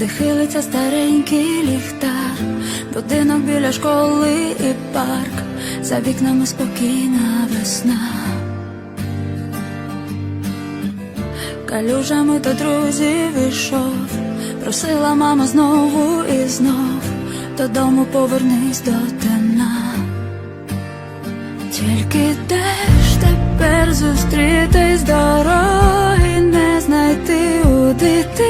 де хилиться старенький ліхтар, будинок біля школи і парк, за вікнами спокійна весна. Калюжами до друзів ішов, просила мама знову і знов, додому повернись до темна. Тільки де ж тепер зустрітись дороги не знайти у дитинства.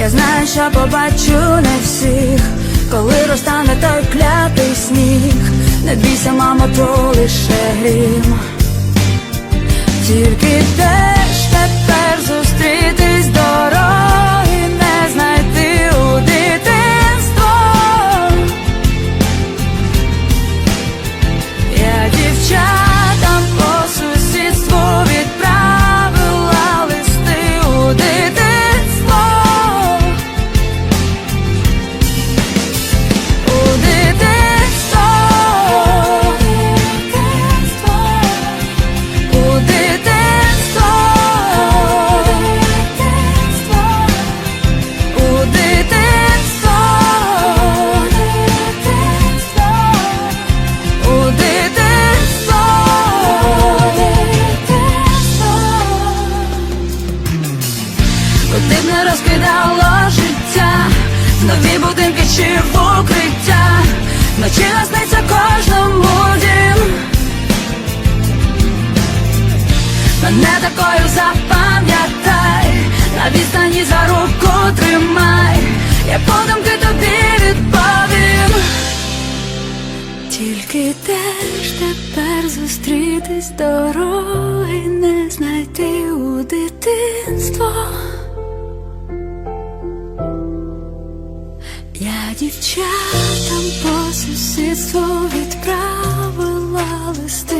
Я знаю, що побачу не всіх, коли розтане той клятий сніг. Не бійся, мамо, то лише грім. Тільки де Куди б не розкидало життя, нові будинки чи укриття, вночі насниться кожному дім. Мене такою запам'ятай, на відстані за руку тримай, я подумки тобі відповім. Тільки де ж тепер зустрітись дороги не Я дівчатам по сусідству відправила листи.